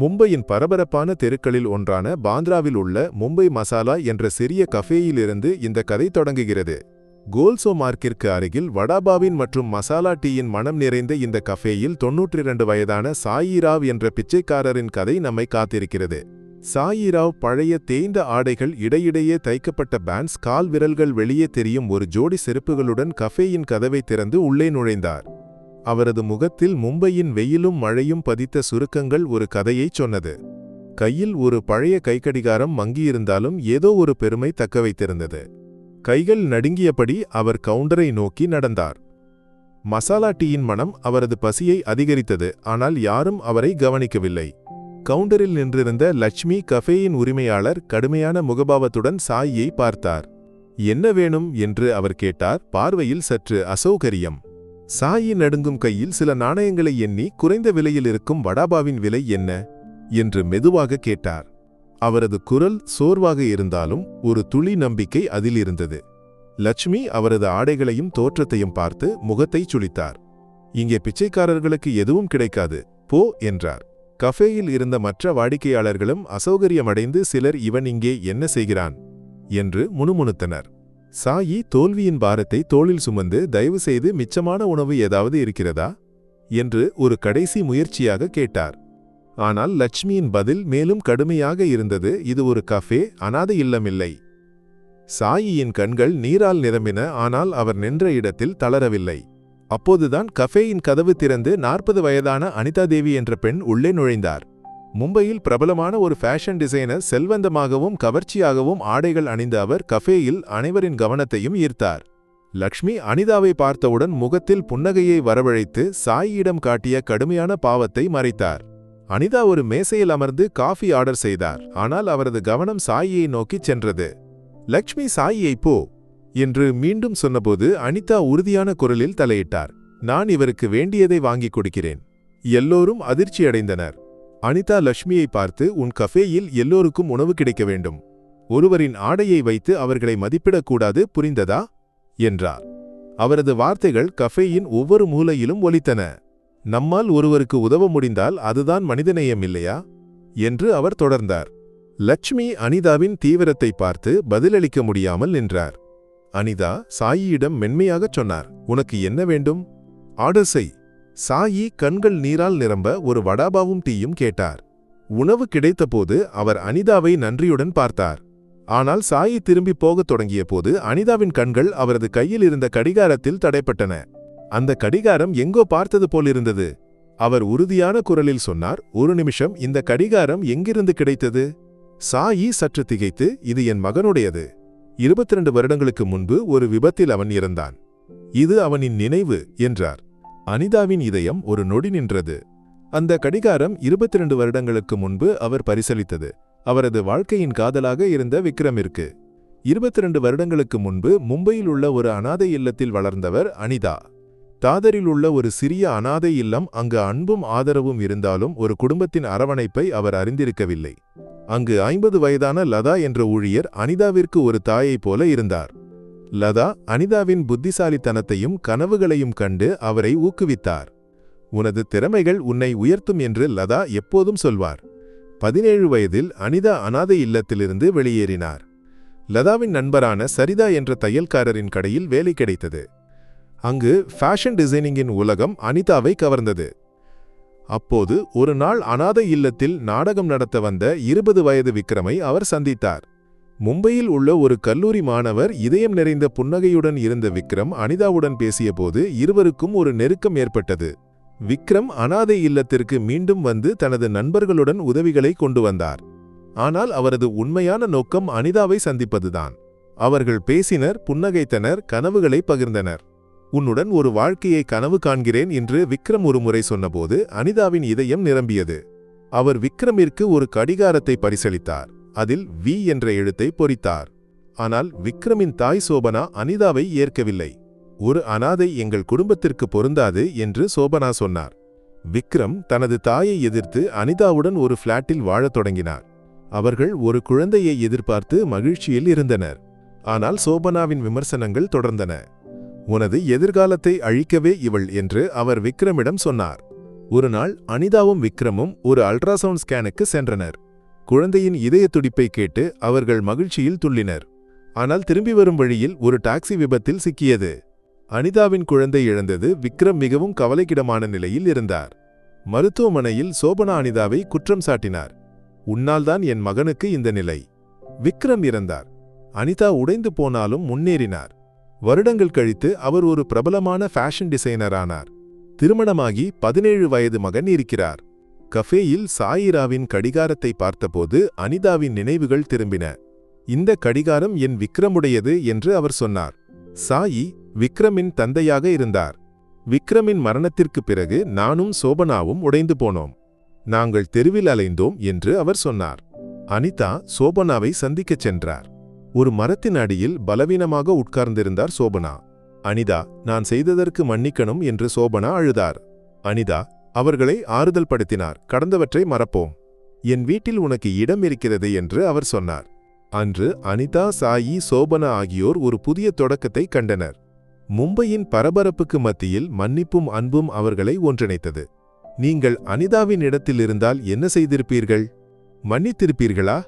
மும்பையின் பரபரப்பான தெருக்களில் ஒன்றான பாந்த்ராவில் உள்ள மும்பை மசாலா என்ற சிறிய கஃபேயிலிருந்து இந்த கதை தொடங்குகிறது. கோல்சோ மார்க்கிற்கு அருகில் வடாபாவின் மற்றும் மசாலா டீயின் மனம் நிறைந்த இந்த கஃபேயில் தொன்னூற்றிரண்டு வயதான சாயிராவ் என்ற பிச்சைக்காரரின் கதை நம்மை காத்திருக்கிறது. சாயிராவ் பழைய தேய்ந்த ஆடைகள் இடையிடையே தைக்கப்பட்ட பேண்ட்ஸ் கால் விரல்கள் வெளியே தெரியும் ஒரு ஜோடி செருப்புகளுடன் கஃபேயின் கதவை திறந்து உள்ளே நுழைந்தார். அவரது முகத்தில் மும்பையின் வெயிலும் மழையும் பதித்த சுருக்கங்கள் ஒரு கதையைச் சொன்னது. கையில் ஒரு பழைய கைக்கடிகாரம் மங்கியிருந்தாலும் ஏதோ ஒரு பெருமை தக்க வைத்திருந்தது. கைகள் நடுங்கியபடி அவர் கவுண்டரை நோக்கி நடந்தார். மசாலா டீயின் மனம் அவரது பசியை அதிகரித்தது ஆனால் யாரும் அவரை கவனிக்கவில்லை. கவுண்டரில் நின்றிருந்த லட்சுமி கஃபேயின் உரிமையாளர் கடுமையான முகபாவத்துடன் சாயியை பார்த்தார். என்ன வேணும்? என்று அவர் கேட்டார். பார்வையில் சற்று அசௌகரியம். சாயி நடுங்கும் கையில் சில நாணயங்களை எண்ணி குறைந்த விலையில் இருக்கும் வடாபாவின் விலை என்ன? என்று மெதுவாக கேட்டார். அவரது குரல் சோர்வாக இருந்தாலும் ஒரு துளி நம்பிக்கை அதில் இருந்தது. லட்சுமி அவரது ஆடைகளையும் தோற்றத்தையும் பார்த்து முகத்தைச் சுளித்தார். இங்கே பிச்சைக்காரர்களுக்கு எதுவும் கிடைக்காது போ என்றார். கஃபேயில் இருந்த மற்ற வாடிக்கையாளர்களும் அசௌகரியமடைந்து சிலர் இவன் இங்கே என்ன செய்கிறான்? என்று முணுமுணுத்தனர். சாயி தோல்வியின் பாரத்தை தோளில் சுமந்து தயவு செய்து மிச்சமான உணவு ஏதாவது இருக்கிறதா? என்று ஒரு கடைசி முயற்சியாக கேட்டார். ஆனால் லட்சுமியின் பதில் மேலும் கடுமையாக இருந்தது இது ஒரு கஃபே அனாதை இல்லமில்லை. சாயியின் கண்கள் நீரால் நிரம்பின ஆனால் அவர் நின்ற இடத்தில் தளரவில்லை. அப்போதுதான் கஃபேயின் கதவு திறந்து நாற்பது வயதான அனிதா தேவி என்ற பெண் உள்ளே நுழைந்தார். மும்பையில் பிரபலமான ஒரு ஃபேஷன் டிசைனர் செல்வந்தமாகவும் கவர்ச்சியாகவும் ஆடைகள் அணிந்த அவர் கஃபேயில் அனைவரின் கவனத்தையும் ஈர்த்தார். லக்ஷ்மி அனிதாவை பார்த்தவுடன் முகத்தில் புன்னகையை வரவழைத்து சாயியிடம் காட்டிய கடுமையான பாவத்தை மறைத்தார். அனிதா ஒரு மேசையில் அமர்ந்து காஃபி ஆர்டர் செய்தார். ஆனால் அவரது கவனம் சாயியை நோக்கிச் சென்றது. லக்ஷ்மி சாயியை போ என்று மீண்டும் சொன்னபோது அனிதா உறுதியான குரலில் தலையிட்டார். நான் இவருக்கு வேண்டியதை வாங்கிக் கொடுக்கிறேன். எல்லோரும் அதிர்ச்சியடைந்தனர். அனிதா லட்சுமியை பார்த்து உன் கஃபேயில் எல்லோருக்கும் உணவு கிடைக்க வேண்டும். ஒருவரின் ஆடையை வைத்து அவர்களை மதிப்பிடக்கூடாது புரிந்ததா? என்றார். அவரது வார்த்தைகள் கஃபேயின் ஒவ்வொரு மூலையிலும் ஒலித்தன. நம்மால் ஒருவருக்கு உதவ முடிந்தால் அதுதான் மனிதநேயம் இல்லையா? என்று அவர் தொடர்ந்தார். லட்சுமி அனிதாவின் தீவிரத்தை பார்த்து பதிலளிக்க முடியாமல் நின்றார். அனிதா சாயியிடம் மென்மையாகச் சொன்னார். உனக்கு என்ன வேண்டும்? ஆர்டர் செய். சாயி கண்கள் நீரால் நிரம்ப ஒரு வடாபாவும் டீயும் கேட்டார். உணவு கிடைத்தபோது அவர் அனிதாவை நன்றியுடன் பார்த்தார். ஆனால் சாயி திரும்பி போகத் தொடங்கியபோது அனிதாவின் கண்கள் அவரது கையில் இருந்த கடிகாரத்தில் தடைப்பட்டன. அந்த கடிகாரம் எங்கோ பார்த்தது போலிருந்தது. அவர் உறுதியான குரலில் சொன்னார் ஒரு நிமிஷம் இந்த கடிகாரம் எங்கிருந்து கிடைத்தது? சாயி சற்று திகைத்து இது என் மகனுடையது. இருபத்தி ரெண்டு வருடங்களுக்கு முன்பு ஒரு விபத்தில் அவன் இறந்தான். இது அவனின் நினைவு என்றார். அனிதாவின் இதயம் ஒரு நொடி நின்றது. அந்த கடிகாரம் இருபத்தி ரெண்டு வருடங்களுக்கு முன்பு அவர் பரிசளித்தது. அவரது வாழ்க்கையின் காதலாக இருந்த விக்ரமிற்கு. இருபத்தி ரெண்டு வருடங்களுக்கு முன்பு மும்பையில் உள்ள ஒரு அனாதை இல்லத்தில் வளர்ந்தவர் அனிதா. தாதரில் உள்ள ஒரு சிறிய அனாதை இல்லம் அங்கு அன்பும் ஆதரவும் இருந்தாலும் ஒரு குடும்பத்தின் அரவணைப்பை அவர் அறிந்திருக்கவில்லை. அங்கு ஐம்பது வயதான லதா என்ற ஊழியர் அனிதாவிற்கு ஒரு தாயைப் போல இருந்தார். லதா அனிதாவின் புத்திசாலித்தனத்தையும் கனவுகளையும் கண்டு அவரை ஊக்குவித்தார். உனது திறமைகள் உன்னை உயர்த்தும் என்று லதா எப்போதும் சொல்வார். பதினேழு வயதில் அனிதா அனாதை இல்லத்திலிருந்து வெளியேறினார். லதாவின் நண்பரான சரிதா என்ற தையல்காரரின் கடையில் வேலை கிடைத்தது. அங்கு ஃபேஷன் டிசைனிங்கின் உலகம் அனிதாவை கவர்ந்தது. அப்போது ஒரு நாள் அனாதை இல்லத்தில் நாடகம் நடத்த வந்த இருபது வயது விக்ரமை அவர் சந்தித்தார். மும்பையில் உள்ள ஒரு கல்லூரி மாணவர் இதயம் நிறைந்த புன்னகையுடன் இருந்த விக்ரம் அனிதாவுடன் பேசியபோது இருவருக்கும் ஒரு நெருக்கம் ஏற்பட்டது. விக்ரம் அனாதை இல்லத்திற்கு மீண்டும் வந்து தனது நண்பர்களுடன் உதவிகளை கொண்டு வந்தார். ஆனால் அவரது உண்மையான நோக்கம் அனிதாவை சந்திப்பதுதான். அவர்கள் பேசினர் புன்னகைத்தனர் கனவுகளை பகிர்ந்தனர். உன்னுடன் ஒரு வாழ்க்கையை கனவு காண்கிறேன் என்று விக்ரம் ஒருமுறை சொன்னபோது அனிதாவின் இதயம் நிரம்பியது. அவர் விக்ரமிற்கு ஒரு கடிகாரத்தை பரிசளித்தார். அதில் வி என்ற எழுத்தை பொறித்தார். ஆனால் விக்ரமின் தாய் சோபனா அனிதாவை ஏற்கவில்லை. ஒரு அனாதை எங்கள் குடும்பத்திற்கு பொருந்தாது என்று சோபனா சொன்னார். விக்ரம் தனது தாயை எதிர்த்து அனிதாவுடன் ஒரு பிளாட்டில் வாழத் தொடங்கினார். அவர்கள் ஒரு குழந்தையை எதிர்பார்த்து மகிழ்ச்சியில் இருந்தனர். ஆனால் சோபனாவின் விமர்சனங்கள் தொடர்ந்தன. உனது எதிர்காலத்தை அழிக்கவே இவள் என்று அவர் விக்ரமிடம் சொன்னார். ஒருநாள் அனிதாவும் விக்ரமும் ஒரு அல்ட்ராசவுண்ட் ஸ்கேனுக்கு சென்றனர். குழந்தையின் இதய துடிப்பை கேட்டு அவர்கள் மகிழ்ச்சியில் துள்ளினர். ஆனால் திரும்பி வரும் வழியில் ஒரு டாக்ஸி விபத்தில் சிக்கியது. அனிதாவின் குழந்தை இழந்தது விக்ரம் மிகவும் கவலைக்கிடமான நிலையில் இருந்தார். மருத்துவமனையில் சோபனா அனிதாவை குற்றம் சாட்டினார். உன்னால்தான் என் மகனுக்கு இந்த நிலை. விக்ரம் இறந்தார். அனிதா உடைந்து போனாலும் முன்னேறினார். வருடங்கள் கழித்து அவர் ஒரு பிரபலமான ஃபேஷன் டிசைனர் ஆனார் திருமணமாகி பதினேழு வயது மகன் இருக்கிறார். கஃபேயில் சாயிராவின் கடிகாரத்தை பார்த்தபோது அனிதாவின் நினைவுகள் திரும்பின. இந்த கடிகாரம் என் விக்ரமுடையது என்று அவர் சொன்னார். சாயி விக்ரமின் தந்தையாக இருந்தார். விக்ரமின் மரணத்திற்குப் பிறகு நானும் சோபனாவும் உடைந்து போனோம். நாங்கள் தெருவில் அலைந்தோம் என்று அவர் சொன்னார். அனிதா சோபனாவை சந்திக்கச் சென்றார். ஒரு மரத்தின் அடியில் பலவீனமாக உட்கார்ந்திருந்தார் சோபனா. அனிதா நான் செய்ததற்கு மன்னிக்கணும் என்று சோபனா அழுதார். அனிதா அவர்களை ஆறுதல் படுத்தினார் கடந்தவற்றை மறப்போம். என் வீட்டில் உனக்கு இடம் இருக்கிறது என்று அவர் சொன்னார். அன்று அனிதா சாயி சோபனா ஆகியோர் ஒரு புதிய தொடக்கத்தை கண்டனர். மும்பையின் பரபரப்புக்கு மத்தியில் மன்னிப்பும் அன்பும் அவர்களை ஒன்றிணைத்தது. நீங்கள் அனிதாவின் இடத்தில் இருந்தால் என்ன செய்திருப்பீர்கள்? மன்னித்திருப்பீர்களா?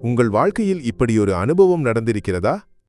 உங்கள் வாழ்க்கையில் இப்படியொரு அனுபவம் நடந்திருக்கிறதா?